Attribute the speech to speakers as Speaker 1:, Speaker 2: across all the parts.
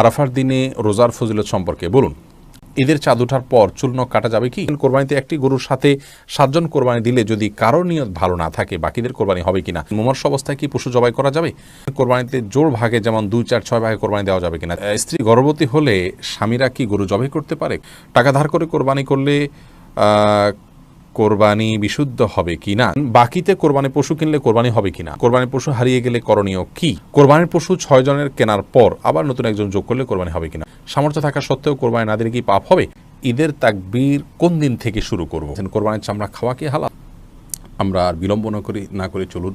Speaker 1: আরাফার দিনে রোজার ফজিলত সম্পর্কে বলুন। ঈদের চাঁদ ওঠার পর চূর্ণ কাটা যাবে কি? কোরবানিতে একটি গরুর সাথে সাতজন কোরবানি দিলে যদি কারও নিয়ত ভালো না থাকে, বাকিদের কোরবানি হবে কিনা? মুমর্ষ অবস্থায় কি পশু জবাই করা যাবে? কোরবানিতে জোর ভাগে যেমন দুই, চার, ছয় ভাগে কোরবানি দেওয়া যাবে কিনা? স্ত্রী গর্ভবতী হলে স্বামীরা কি গরু জবাই করতে পারে? টাকা ধার করে কোরবানি করলে কোরবানি বিশুদ্ধ হবে কিনা? বাকিতে কোরবানি পশু কিনলে কোরবানি হবে কিনা? কোরবানি পশু হারিয়ে গেলে করণীয় কি? কোরবানির পশু ছয় জনের কেনার পর আবার নতুন একজন যোগ করলে কোরবানি হবে কিনা? সামর্থ্য থাকা সত্ত্বেও কোরবানি না দিলে কি পাপ হবে? ঈদের তাকবীর কোন দিন থেকে শুরু করব? কোরবানির চামড়া খাওয়া কি হালা আমরা আর বিলম্ব না করি, না করে চলুন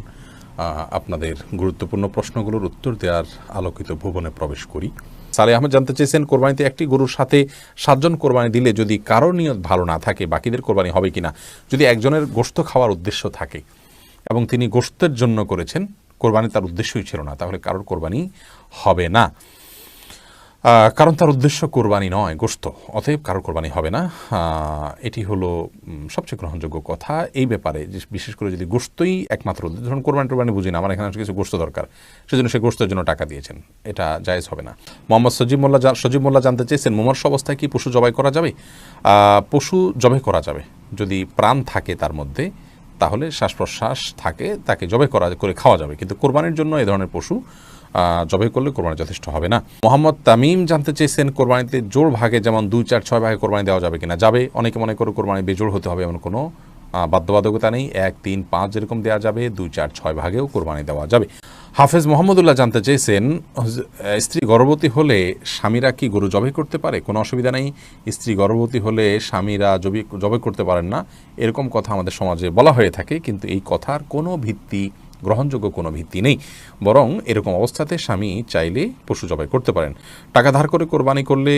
Speaker 1: আপনাদের গুরুত্বপূর্ণ প্রশ্নগুলোর উত্তর দেওয়ার আলোকিত ভুবনে প্রবেশ করি। সালে আহমদ জানতে চেয়েছেন, কোরবানিতে একটি গরুর সাথে সাতজন কোরবানি দিলে যদি কারও নিয়ত ভালো না থাকে, বাকিদের কোরবানি হবে কি না যদি একজনের গোস্ত খাওয়ার উদ্দেশ্য থাকে এবং তিনি গোস্তের জন্য করেছেন, কোরবানি তার উদ্দেশ্যই ছিল না, তাহলে কারোর কোরবানি হবে না। কারণ তার উদ্দেশ্য কোরবানি নয় গোস্ত অতএব কারও কোরবানি হবে না। এটি হলো সবচেয়ে গ্রহণযোগ্য কথা। এই ব্যাপারে বিশেষ করে যদি গোস্তই একমাত্র ধরুন কোরবানি টোরবানি বুঝি না, আমার এখানে কিছু গোস্ত দরকার, সেজন্য সে গোস্তের জন্য টাকা দিয়েছেন। এটা জায়েজ হবে না। মোহাম্মদ সজিব মোল্লা সজিব মোল্লা জানতে চেয়েছেন, মুমর্ষ অবস্থায় কি পশু জবাই করা যাবে? পশু জবাই করা যাবে। যদি প্রাণ থাকে তার মধ্যে, তাহলে শ্বাস প্রশ্বাস থাকে, তাকে জবাই করা, করে খাওয়া যাবে। কিন্তু কোরবানির জন্য এ ধরনের পশু জবাই করলে কোরবানি যথেষ্ট হবে না। মোহাম্মদ তামিম জানতে চেয়েছেন, কোরবানিতে জোর ভাগে যেমন দুই, চার, ছয় ভাগে কোরবানি দেওয়া যাবে কিনা, যাবে। অনেকে মনে করে কোরবানি বেজোড় হতে হবে এমন কোনো বাধ্যবাধকতা নেই। এক, তিন, পাঁচ যেরকম দেওয়া যাবে, দুই, চার, ছয় ভাগেও কোরবানি দেওয়া যাবে। হাফেজ মোহাম্মদুল্লাহ জানতে চেয়েছেন স্ত্রী গর্ভবতী হলে স্বামীরা কি গরু জবাই করতে পারে? কোনো অসুবিধা নেই। স্ত্রী গর্ভবতী হলে স্বামীরা জবি জবাই করতে পারেন না। এরকম কথা আমাদের সমাজে বলা হয়ে থাকে, কিন্তু এই কথার কোনো ভিত্তি গ্রহণযোগ্য কোনো ভিত্তি নেই। বরং এরকম অবস্থাতে স্বামী চাইলে পশু জবাই করতে পারেন। টাকা ধার করে কোরবানি করলে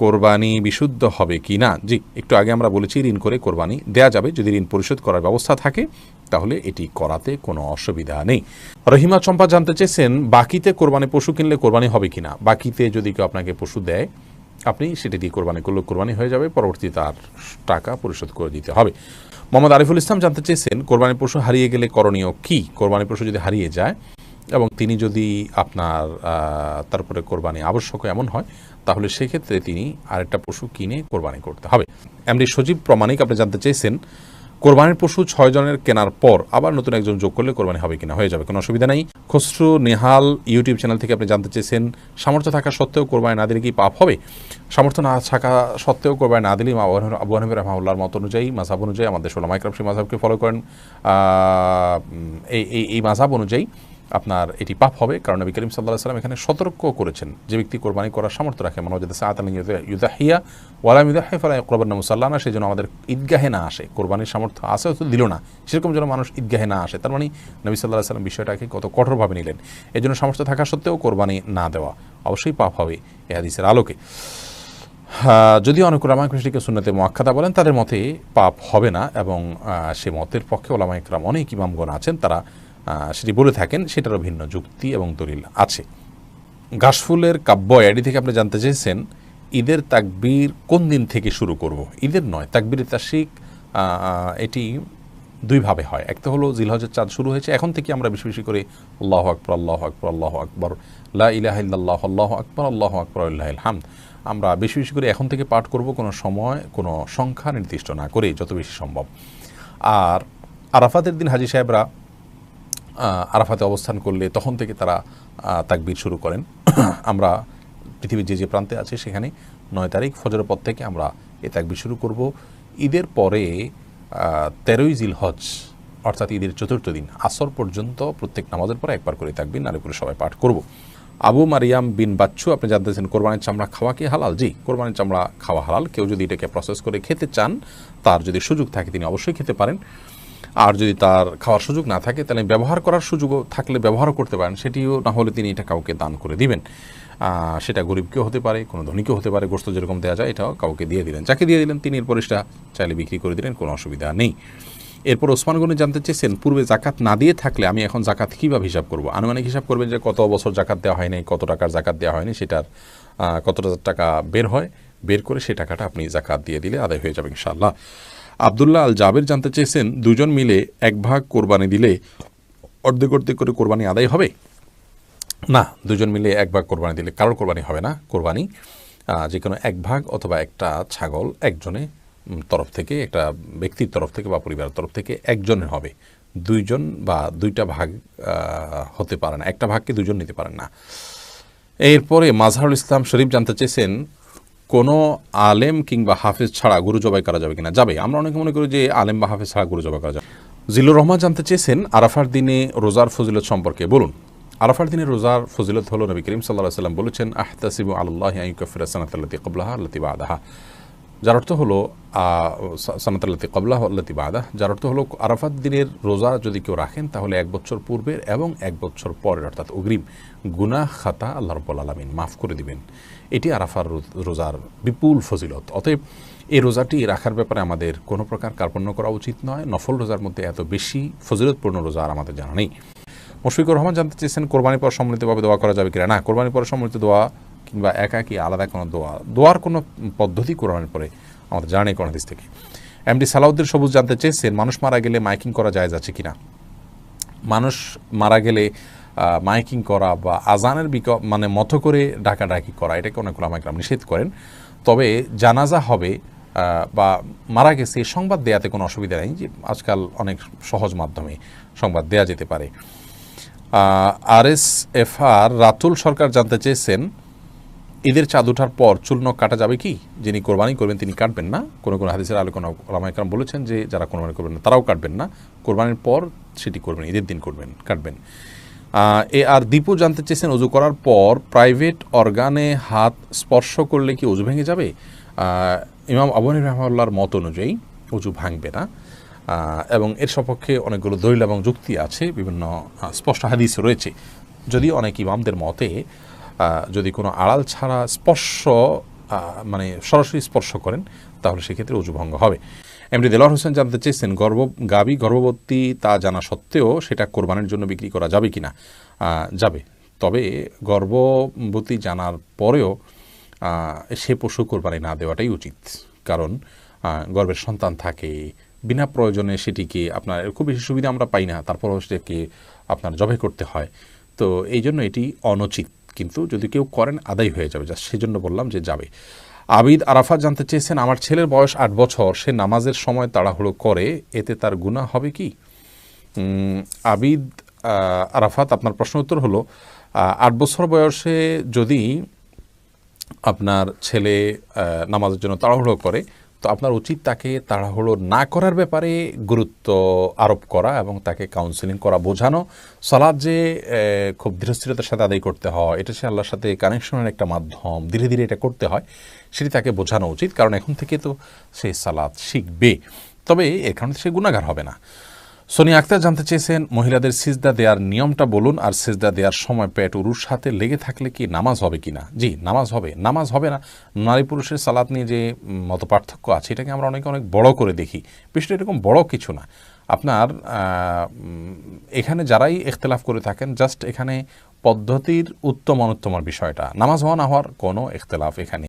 Speaker 1: কোরবানি বিশুদ্ধ হবে কি না? জি, একটু আগে আমরা বলেছি ঋণ করে কোরবানি দেয়া যাবে। যদি ঋণ পরিশোধ করার ব্যবস্থা থাকে, তাহলে এটি করাতে কোনো অসুবিধা নেই। রহিমা চম্পা জানতে চেয়েছেন, বাকিতে কোরবানি পশু কিনলে কোরবানি হবে কিনা বাকিতে যদি কেউ আপনাকে পশু দেয়, আপনি সেটি দিয়ে কোরবানি করলে কোরবানি হয়ে যাবে পরবর্তী তার টাকা পরিশোধ করে দিতে হবে। মোহাম্মদ আরিফুল ইসলাম জানতে চেয়েছেন, কোরবানি পশু হারিয়ে গেলে করণীয় কি? কোরবানি পশু যদি হারিয়ে যায় এবং তিনি যদি আপনার তারপরে কোরবানি আবশ্যক এমন হয়, তাহলে সেক্ষেত্রে তিনি আরেকটা পশু কিনে কোরবানি করতে হবে। এমনি সজীব প্রমাণিক আপনি জানতে চেয়েছেন কোরবানির পশু ছয় জনের কেনার পর আবার নতুন একজন যোগ করলে কোরবানি হবে কিনা, হয়ে যাবে, কোনো অসুবিধা নেই। খসরু নেহাল ইউটিউব চ্যানেল থেকে আপনি জানতে চেয়েছেন, সামর্থ্য থাকা সত্ত্বেও কোরবানি না দিলে কি পাপ হবে? সামর্থ্য না থাকা সত্ত্বেও কোরবানি না দিলে আবু হানিফা- মত অনুযায়ী মাঝাব অনুযায়ী আমাদের ষোলো মাইক্রাফি মাঝাবকে ফলো করেন। এই এই মাঝাব অনুযায়ী আপনার এটি পাপ হবে। কারণ নবী করিম সাল্লাহ সাল্লাম এখানে সতর্ক করেছেন যে ব্যক্তি কোরবানি করার সামর্থ্য রাখে। মানব যাতে সাত আলী ইউদাহিয়া ওয়ালাম ইউদাহি ফালা কোরবান মুসাল্লাহ না সেই জন্য আমাদের ঈদগাহে না আসে। কোরবানির সামর্থ্য আছে হয়তো দিল না। সেরকম যেন মানুষ ঈদগাহে না আসে। তার মানে নবী সাল্লাহ সাল্লাম বিষয়টাকে কত কঠোরভাবে নিলেন। এই জন্য সামর্থ্য থাকা সত্ত্বেও কোরবানি না দেওয়া অবশ্যই পাপ হবে এ হাদিসের আলোকে। যদিও অনেক ওলামা কৃষ্ণকে সুন্নতে মোয়াক্ষাদা বলেন, তাদের মতে পাপ হবে না এবং সে মতের পক্ষে ওলামা ইকরাম অনেক ইমামগণ আছেন। তারা সেটি বলে থাকেন, সেটারও ভিন্ন যুক্তি এবং দলিল আছে। ঘাসফুলের কাব্য এডি থেকে আপনি জানতে চেয়েছেন, ঈদের তাকবীর কোন দিন থেকে শুরু করব? ঈদের নয়, তাকবীর তাসিক এটি দুইভাবে হয়। একটা হলো জিলহজের চাঁদ শুরু হয়েছে, এখন থেকে আমরা বেশি বেশি করে আল্লাহ আকবর আল্লাহ আকবর আল্লাহ আকবর, লা ইলাহ আল্লাহ আকবর আল্লাহ আকবর আল্লাহ হামদ আমরা বেশি বেশি করে এখন থেকে পাঠ করব, কোনো সময়, কোনো সংখ্যা নির্দিষ্ট না করে, যত বেশি সম্ভব। আর আরাফাতের দিন হাজি সাহেবরা আরাফাতে অবস্থান করলে তখন থেকে তারা তাকবীর শুরু করেন। আমরা পৃথিবীর যে যে প্রান্তে আছে সেখানে নয় তারিখ ফজরের পর থেকে আমরা এ তাকবীর শুরু করব। ঈদের পরে তেরোই জিল হজ অর্থাৎ ঈদের চতুর্থ দিন, আসর পর্যন্ত প্রত্যেক নামাজের পরে একবার করে তাকবীর নারী করে সবাই পাঠ করব। আবু মারিয়াম বিন বাচ্চু, আপনি জানতেছেন কোরবানির চামড়া খাওয়া কি হালাল? জি, কোরবানির চামড়া খাওয়া হালাল। কেউ যদি এটাকে প্রসেস করে খেতে চান, তার যদি সুযোগ থাকে, তিনি অবশ্যই খেতে পারেন। আর যদি তার খাওয়ার সুযোগ না থাকে, তাহলে ব্যবহার করার সুযোগও থাকলে ব্যবহারও করতে পারেন। সেটিও না হলে তিনি এটা কাউকে দান করে দিবেন। সেটা গরিবকেও হতে পারে, কোনো ধনীকেও হতে পারে গোস্ত যেরকম দেওয়া যায়, এটাও কাউকে দিয়ে দিলেন। যাকে দিয়ে দিলেন, তিনি এরপর সেটা চাইলে বিক্রি করে দিলেন, কোনো অসুবিধা নেই। এরপর ওসমান জানতে চেয়েছেন, পূর্বে জাকাত না দিয়ে থাকলে আমি এখন জাকাত কীভাবে হিসাব করব? আনুমানিক হিসাব করবেন যে কত বছর জাকাত দেওয়া হয়নি কত টাকার জাকাত দেওয়া হয়নি সেটার কত টাকা বের হয়, বের করে সেই টাকাটা আপনি জাকাত দিয়ে দিলে আদায় হয়ে যাবে ইনশাআল্লাহ। আবদুল্লাহ আল জাবের জানতে চেয়েছেন, দুজন মিলে এক ভাগ কোরবানি দিলে অর্ধেক অর্ধেক করে কোরবানি আদায় হবে? না, দুজন মিলে এক ভাগ কোরবানি দিলে কারোর কোরবানি হবে না। কোরবানি যে কোনো এক ভাগ অথবা একটা ছাগল একজনে তরফ থেকে, একটা ব্যক্তির তরফ থেকে বা পরিবারের তরফ থেকে একজনের হবে। দুইজন বা দুইটা ভাগ হতে পারে না। একটা ভাগকে দুজন নিতে পারেন না। এরপরে মাজহারুল ইসলাম শরীফ জানতে চেয়েছেন কোনো আলেম কিংবা হাফেজ ছাড়া গুরু জবাই করা যাবে কিনা? যাবে। আমরা অনেকে মনে করি যে আলেম বা হাফেজ ছাড়া গুরু জবাই করা যাবে। জিলুর রহমান জানতে চেয়েছেন আরাফার দিনে রোজার ফজিলত সম্পর্কে। বলুন, আরাফার দিনে রোজার ফজিলত হল নবী করিম সাল্লাহ সাল্লাম বলেছেন, আহতাসিবু আল্লাহ আইকফির আল্লাহ কবলাহা আল্লাহ বাদাহা। যার অর্থ হলো সানাতাল্লাতি কবলাহ আল্লাতি বাদাহ যার অর্থ হলো, আরাফাত দিনের রোজা যদি কেউ রাখেন, তাহলে এক বছর পূর্বের এবং এক বছর পরের, অর্থাৎ অগ্রিম, গুনাহ, খাতা আল্লাহ রব্বুল আলমিন মাফ করে দিবেন। এটি আরাফার রোজার বিপুল ফজিলত। অতএব এই রোজাটি রাখার ব্যাপারে আমাদের কোনো প্রকার কার্পণ্য করা উচিত নয়। নফল রোজার মধ্যে এত বেশি ফজিলতপূর্ণ রোজা আর আমাদের জানা নেই। মুশফিকুর রহমান জানতে চেয়েছেন, কোরবানি পর সম্মিলিতভাবে দোয়া করা যাবে কিনা? না, কোরবানি পর সম্মিলিত দোয়া কিংবা একা কি আলাদা কোনো দোয়া, দোয়ার কোনো পদ্ধতি কোরবানির পরে আমাদের জানা কোনো হাদিস থেকে। এমডি সালাউদ্দিন সবুজ জানতে চেয়েছেন, মানুষ মারা গেলে মাইকিং করা যায় আছে কিনা? মানুষ মারা গেলে মাইকিং করা বা আজানের বিক মানে মতো করে ডাকাডাকি করা, এটাকে অনেক ওলামাইকরাম নিষেধ করেন। তবে জানাজা হবে বা মারা গেছে সংবাদ দেয়াতে কোনো অসুবিধা নেই যে আজকাল অনেক সহজ মাধ্যমে সংবাদ দেয়া যেতে পারে। আর এস এফ আর রাতুল সরকার জানতে চেয়েছেন ঈদের চাঁদ ওঠার পর নখ কাটা যাবে কি? যিনি কোরবানি করবেন, তিনি কাটবেন না। কোনো কোনো হাদিসের আলোচনা ওলামাইকরাম বলেছেন যে, যারা কোরবানি করবেন না, তারাও কাটবেন না। কোরবানির পর সেটি করবেন, ঈদের দিন করবেন, কাটবেন। এ আর দীপু জানতে চেয়েছেন, অজু করার পর প্রাইভেট অর্গানে হাত স্পর্শ করলে কি অজু ভেঙে যাবে? ইমাম আবনী রহমাল্লার মত অনুযায়ী অজু ভাঙবে না। এবং এর সপক্ষে অনেকগুলো দলিল এবং যুক্তি আছে, বিভিন্ন স্পষ্ট হাদিস রয়েছে। যদিও অনেক ইমামদের মতে যদি কোনো আড়াল ছাড়া স্পর্শ মানে সরাসরি স্পর্শ করেন, তাহলে সেক্ষেত্রে উজু ভঙ্গ হবে। এমনি দেলোয়ার হোসেন জানতে চেয়েছেন গর্ভ গাবি গর্ভবতী তা জানা সত্ত্বেও সেটা কোরবানির জন্য বিক্রি করা যাবে কি না যাবে। তবে গর্ভবতী জানার পরেও সে পশু কোরবানি না দেওয়াটাই উচিত। কারণ গর্ভের সন্তান থাকে, বিনা প্রয়োজনে সেটিকে আপনার খুব বেশি সুবিধা আমরা পাই না, তারপরও সেটাকে আপনার জবে করতে হয়। তো এই জন্য এটি অনুচিত। কিন্তু যদি কেউ করেন, আদায় হয়ে যাবে। যা সেজন্য বললাম যে যাবে। আবিদ আরাফাত জানতে চেয়েছেন, আমার ছেলের বয়স আট বছর, সে নামাজের সময় তাড়াহুড়ো করে, এতে তার গুনাহ হবে কি? আবিদ আরাফাত, আপনার প্রশ্ন উত্তর হলো আট বছর বয়সে যদি আপনার ছেলে নামাজের জন্য তাড়াহুড়ো করে তো আপনার উচিত তাকে তাড়াহুড়ো না করার ব্যাপারে গুরুত্ব আরোপ করা এবং তাকে কাউন্সিলিং করা বোঝানো, সালাদ যে খুব ধীরস্থিরতার সাথে আদায় করতে হয়, এটা সে আল্লাহর সাথে কানেকশনের একটা মাধ্যম, ধীরে ধীরে এটা করতে হয়, সেটি তাকে বোঝানো উচিত। কারণ এখন থেকে তো সে সালাদ শিখবে। তবে এখানে সে গুণাগার হবে না। সোনিয়া আক্তার জানতে চেয়েছেন, মহিলাদের সিজদা দেওয়ার নিয়মটা বলুন আর সিজদা দেওয়ার সময় পেট উরুর সাথে লেগে থাকলে কি নামাজ হবে কি না জি, নামাজ হবে নামাজ হবে না। নারী পুরুষের সালাদ নিয়ে যে মত পার্থক্য আছে, এটাকে আমরা অনেকে অনেক বড় করে দেখি। বিষয়টা এরকম বড় কিছু না। আপনার এখানে যারাই ইখতলাফ করে থাকেন, জাস্ট এখানে পদ্ধতির উত্তম অনুত্তমার বিষয়টা। নামাজ হওয়া না হওয়ার কোনো ইখতলাফ এখানে